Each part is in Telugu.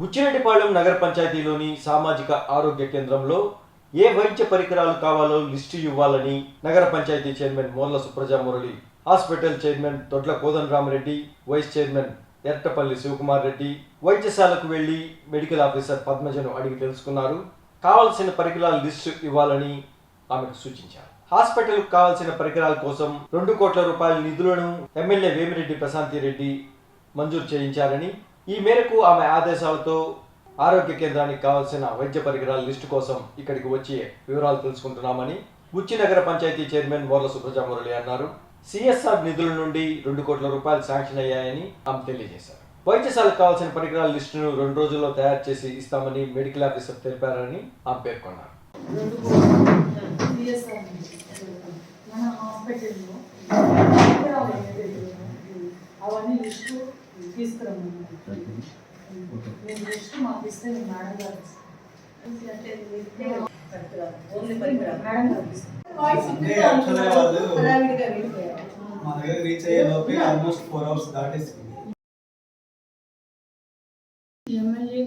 బుచ్చిరెడ్డిపాళెం నగర పంచాయతీలోని సామాజిక ఆరోగ్య కేంద్రంలో ఏ వైద్య పరికరాలు కావాలో లిస్టు ఇవ్వాలని నగర panchayat chairman Morla Supraja Murali hospital chairman Dodla Kodan Ramareddy vice chairman Ertapalli Sivakumar Reddy వైద్యశాలకు వెళ్ళి మెడికల్ ఆఫీసర్ పద్మజను అడిగి తెలుసుకున్నారు. కావలసిన పరికరాల లిస్టు ఇవ్వాలని ఆమెకు సూచించారు. హాస్పిటల్కు కావాల్సిన పరికరాల కోసం రెండు కోట్ల రూపాయల నిధులను ఎమ్మెల్యే వేమిరెడ్డి ప్రశాంతి రెడ్డి మంజూరు చేయించారని ఈ మేరకు ఆమె ఆదేశాలతో ఆరోగ్య కేంద్రానికి కావాల్సిన వైద్య పరికరాల లిస్టు కోసం ఇక్కడికి వచ్చి వివరాలు తెలుసుకుంటున్నామని ఉచ్చినగర నగర పంచాయతీ చైర్మన్ మోర్ల సుప్రజా మురళి అన్నారు. సిఎస్ఆర్ నిధుల నుండి రెండు కోట్ల రూపాయలు శాంక్షన్ అయ్యాయని ఆమె తెలియజేశారు. వైద్యశాలకు కావాల్సిన పరికరాల లిస్టును రెండు రోజుల్లో తయారు చేసి ఇస్తామని మెడికల్ ఆఫీసర్ తెలిపారని ఆమె పేర్కొన్నారు. అవన్నీ నేను మేడం గారు మా దగ్గర రీచ్ అయ్యే లోపే ఆల్మోస్ట్ ఫోర్ అవర్స్ దాటేసింది ఎమ్మెల్యే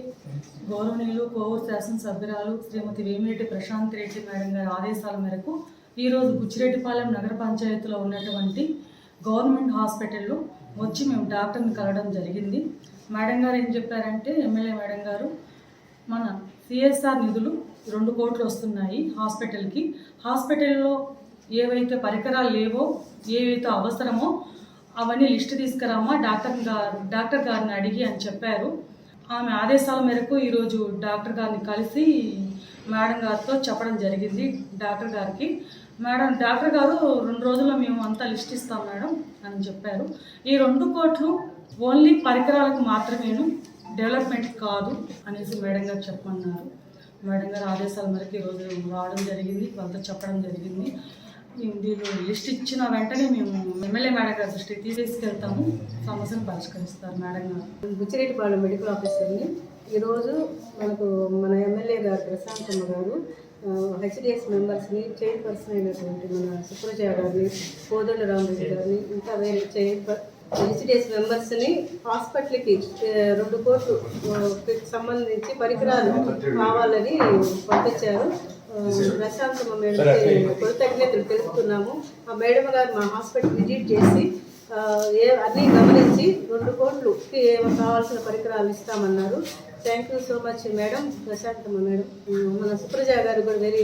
గౌరవనీయులు కోవూరు శాసనసభ్యురాలు శ్రీమతి వేమిరెడ్డి ప్రశాంత్ రెడ్డి మేడం గారి ఆదేశాల మేరకు ఈరోజు బుచ్చిరెడ్డిపాలెం నగర పంచాయతీలో ఉన్నటువంటి గవర్నమెంట్ హాస్పిటల్లో వచ్చి మేము డాక్టర్ని కలవడం జరిగింది. మేడం గారు ఏం చెప్పారంటే ఎమ్మెల్యే మేడం గారు మన సిఎస్ఆర్ నిధులు రెండు కోట్లు వస్తున్నాయి హాస్పిటల్కి. హాస్పిటల్లో ఏవైతే పరికరాలు లేవో ఏవైతే అవసరమో అవన్నీ లిస్ట్ తీసుకురామా డాక్టర్ గారు డాక్టర్ గారిని అడిగి అని చెప్పారు. ఆమె ఆదేశాల మేరకు ఈరోజు డాక్టర్ గారిని కలిసి మేడం గారితో చెప్పడం జరిగింది డాక్టర్ గారికి. మేడం డాక్టర్ గారు రెండు రోజుల్లో మేము అంతా లిస్ట్ ఇస్తాం మేడం అని చెప్పారు. ఈ రెండు కోట్లు ఓన్లీ పరికరాలకు మాత్రమేను డెవలప్మెంట్ కాదు అనేసి మేడం గారు చెప్పమన్నారు. మేడం గారు ఆదేశాల మేరకు ఈరోజు రావడం జరిగింది వాళ్ళతో చెప్పడం జరిగింది. మేము వీళ్ళు లిస్ట్ ఇచ్చిన వెంటనే మేము ఎమ్మెల్యే మేడం గారి దృష్టికి తీసుకెళ్తాము సమస్యను పరిష్కరిస్తారు మేడం గారు. బుచ్చిరెడ్డిపాలెం మెడికల్ ఆఫీసర్ని ఈరోజు మనకు మన ఎమ్మెల్యే గారు ప్రశాంతమ్మ గారు హెచ్డిఎస్ మెంబర్స్ని చైర్పర్సన్ అయినటువంటి మన సుప్రజ గారిని కోదండ రామరెడ్డి గారిని ఇంకా వేరే చైర్ హెచ్డిఎస్ మెంబర్స్ని హాస్పిటల్కి రెండు కోట్లు సంబంధించి పరికరాలు కావాలని పంపించారు. ప్రశాంతమ్మ మేడంకి కృతజ్ఞతలు తెలుపుతున్నాము. ఆ మేడం గారు మా హాస్పిటల్ విజిట్ చేసి ఏ అన్నీ గమనించి రెండు కోట్లుకి కావాల్సిన పరికరాలు ఇస్తామన్నారు. Thank you so much madam Prashanthamma madam మన సుప్రజ గారు కూడా వెరీ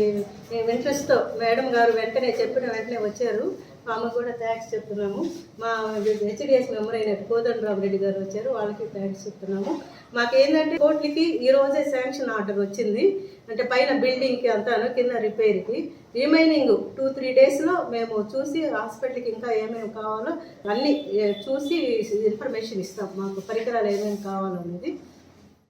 ఇంట్రెస్ట్తో మేడం గారు వెంటనే చెప్పిన వెంటనే వచ్చారు. ఆమె కూడా థ్యాంక్స్ చెప్తున్నాము. మా హెచ్డిఎస్ మెంబర్ అయిన కోదండరావు రెడ్డి గారు వచ్చారు. వాళ్ళకి థ్యాంక్స్ చెప్తున్నాము. మాకేంటంటే కోట్లకి ఈరోజే శాంక్షన్ ఆర్డర్ వచ్చింది. అంటే పైన బిల్డింగ్కి అంతాను కింద రిపేర్కి రిమైనింగ్ టూ త్రీ డేస్లో మేము చూసి హాస్పిటల్కి ఇంకా ఏమేమి కావాలో అన్నీ చూసి ఇన్ఫర్మేషన్ ఇస్తాం. మాకు పరికరాలు ఏమేమి కావాలనేది